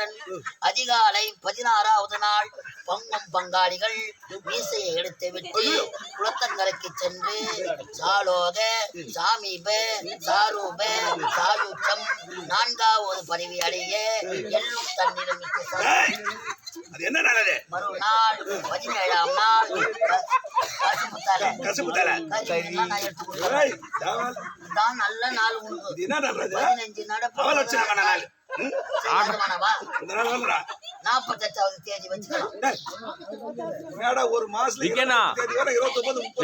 ஆனவுடன் அதிகாலை பதினாறாவது நாள் பங்கும் பங்காளிகள் மீசையை எடுத்துவிட்டு குளத்தங்கரைக்கு சென்று சாலோக சாமீப சாரூப சாயுச்சம் நான்காவது பதவி அடைய விட்டு அது என்ன நல்லது மறுநாள் பதினேழாம் நாள். எடுத்து. தான் நல்ல நாள் உனக்கு பதினஞ்சு நடப்பு. நாற்பத்தெட்டாவது தேதி வச்சுக்கலாம். ஒரு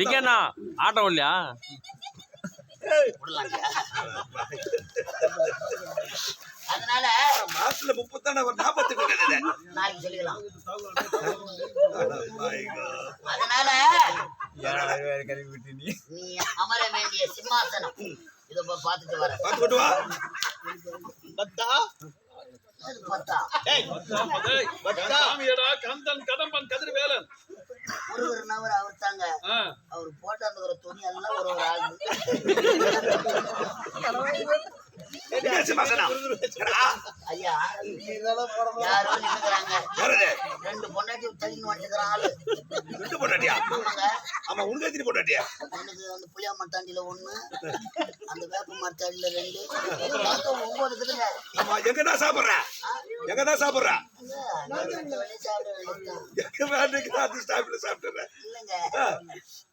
விக்கண்ணா ஆட்டம் இல்லையா அதனால மாசத்துல முப்பத்தாண்டு ஒரு நாற்பத்தி நாளைக்கு சொல்லிக்கலாம். ஐயோ. அதனால நீ அமர வேண்டிய சிம்மாசனம். இத போய் பார்த்துட்டு வர பார்த்து கொண்டு வா. பத்தா? கந்தன் கடம்பன் கதிர்வேலன். முருகர் நவர் அவர் தாங்க. அவர் போட்டாந்துக்கிற துணி எல்லாம் ஒரு ஒரு ஆளு என்ன சிம்மாசனம்? என்னடா? ஐயா யாரோ நின்னுக்கிறாங்க யாரது? ரெண்டு பொண்டாட்டி தள்ளின்னு வந்துக்கிறான் ஆளு ரெண்டு பொண்டாட்டியா? ஆமா, உனக்கு எத்தனை பொண்டாட்டியா? எனக்கு வந்து புளியா மரத்தாண்டியில ஒண்ணு அந்த வேப்ப மரத்தாண்டியில ரெண்டு மொத்தம் ஒன்பது இருக்குதுங்க ஆமா, எங்கடா சாப்பிடுற? எங்கடா சாப்பிடுற? அங்க, நான் ரெண்டு வேளையும் சாப்பிட வேண்டியதுதான். எங்க வேலைக்கு அது சாப்பிட்டு சாப்பிட்டுறேன். இல்லைங்க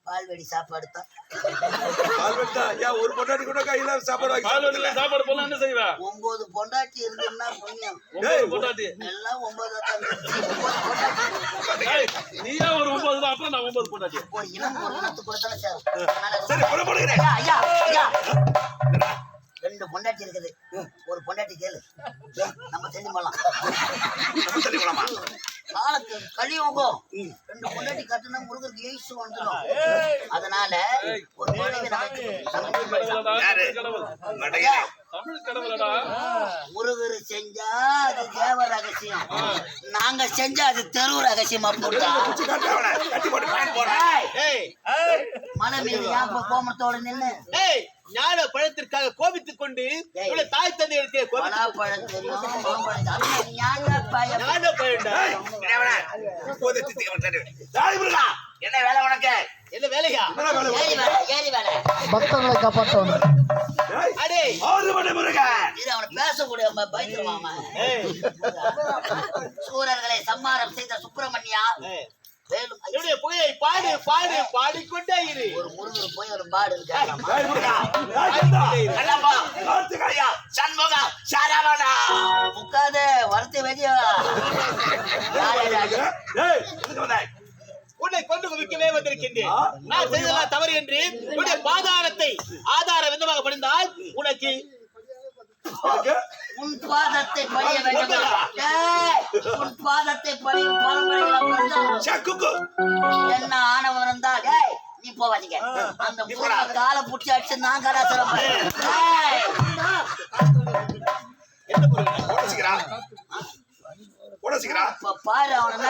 பால்வெடி சாப்பாடு தான். ஒரு பொண்டாட்டி கூட கையில சாப்பாடு வாங்கி? சாப்பாடு என்ன செய்வ? ஒன்பது பொண்டாட்டி இருந்ததுன்னா புண்ணியம். ஒன்பது பொண்டாட்டி. எல்லாம் ஒன்பது நீயே ஒரு ஒன்பது தான் அப்புறம் நான் ஒன்பது பொண்டாட்டி. ஒரு இனம் ஒரு இனத்துக்கு கூட தானே சரி, போடுகிறேன். ஐயா ஐயா ரெண்டு பொண்டாட்டி இருக்குது. ஒரு பொண்டாட்டி கேளு. நம்ம செஞ்சு போலாம் போலாமா? காலத்து கலியுகம் ரெண்டு பொண்டாட்டி கட்டுனா முருகருக்கு எய்ஸ் வந்துடும். அதனால ஒரு மனைவி முருகர் செஞ்சா அது தேவ ரகசியம். நாங்க செஞ்சா அது தெரு ரகசியமா போட்டா மலை மீது ஏன் கோமத்தோட ஏய் ஞான பழத்திற்காக கோபித்துக் கொண்டு. இவ்வளவு தாய் தந்தை இடத்திலே என்ன முருகா, வேலை உனக்கு? என்ன வேலையா? பக்தர்களை காப்பாற்றணும். ஏய், அடே. ஆறு மணி முருகன். இது அவனை பேசக்கூடிய அவன் பயந்துருவான் சூரர்களை சம்மாரம் செய்த சுப்பிரமணியா? ஐயா. என்னுடைய புகையை பாடு பாடு பாடிக்கொண்டே இரு. ஒரு முருகர் போய் ஒரு பாடு கார்த்திகேயா, சண்முகா, சரவணா. முக்காத வரத்து வெளியா? உன்னை கொண்டு குவிக்கவே வந்திருக்கின்றேன்? நான் செய்ததெல்லாம் தவறு என்று உன்னுடைய பாதாரத்தை ஆதார விதமாக படிந்தால் உனக்கு? உன் பாதத்தை பணிய வேண்டும். உன் பாதத்தை பணியும். என்ன ஆணவம் இருந்தால் நீ போவாதீங்க அந்த காலை புடிச்சு அடிச்சு நான். இப்ப பாரு அவன்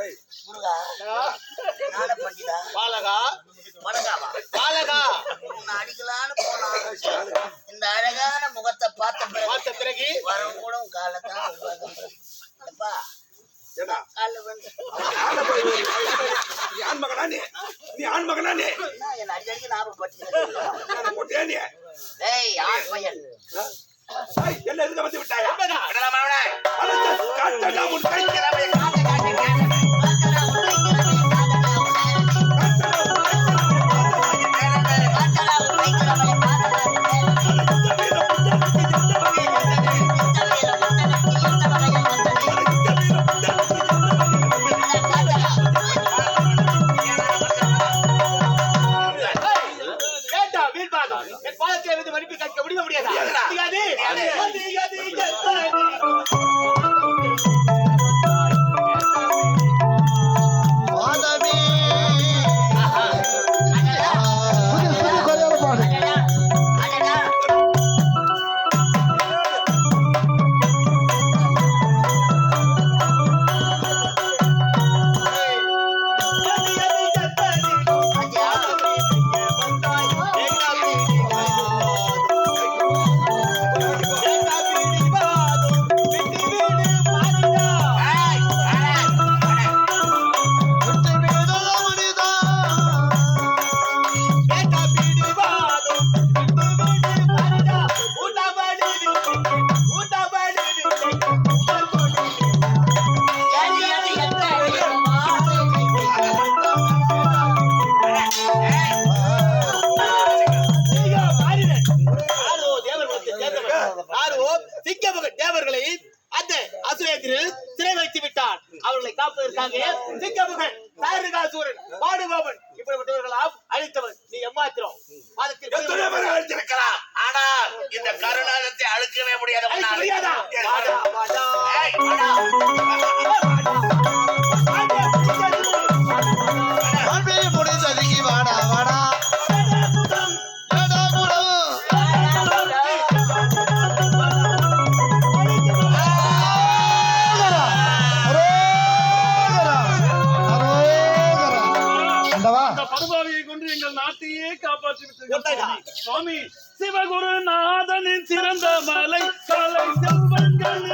ஏய், முருகா நாட பண்டிதா பாலகா. பாலகா. உன்னை அடிக்கலான்னு இந்த அழகான முகத்தை பார்த்த பிறகு பார்த்த பிறகு வரம் கூட காலத்தான் அப்பா ஏண்டா, காலில் வந்து कारण சுவாமி சிவகுருநாதனின் சிறந்த மலை கலை செல்வங்கள்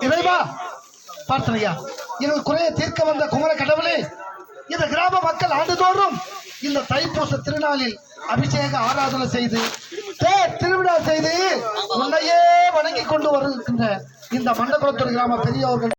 இறைவா பார்த்தனையா எனது குறையை தீர்க்க வந்த குமர கடவுளே இந்த கிராம மக்கள் ஆண்டுதோறும் இந்த தைப்பூச திருநாளில் அபிஷேக ஆராதனை செய்து திருவிழா செய்து உன்னையே வணங்கி கொண்டு வருகின்ற இந்த மண்டபுரத்தூர் கிராம பெரியவர்கள்.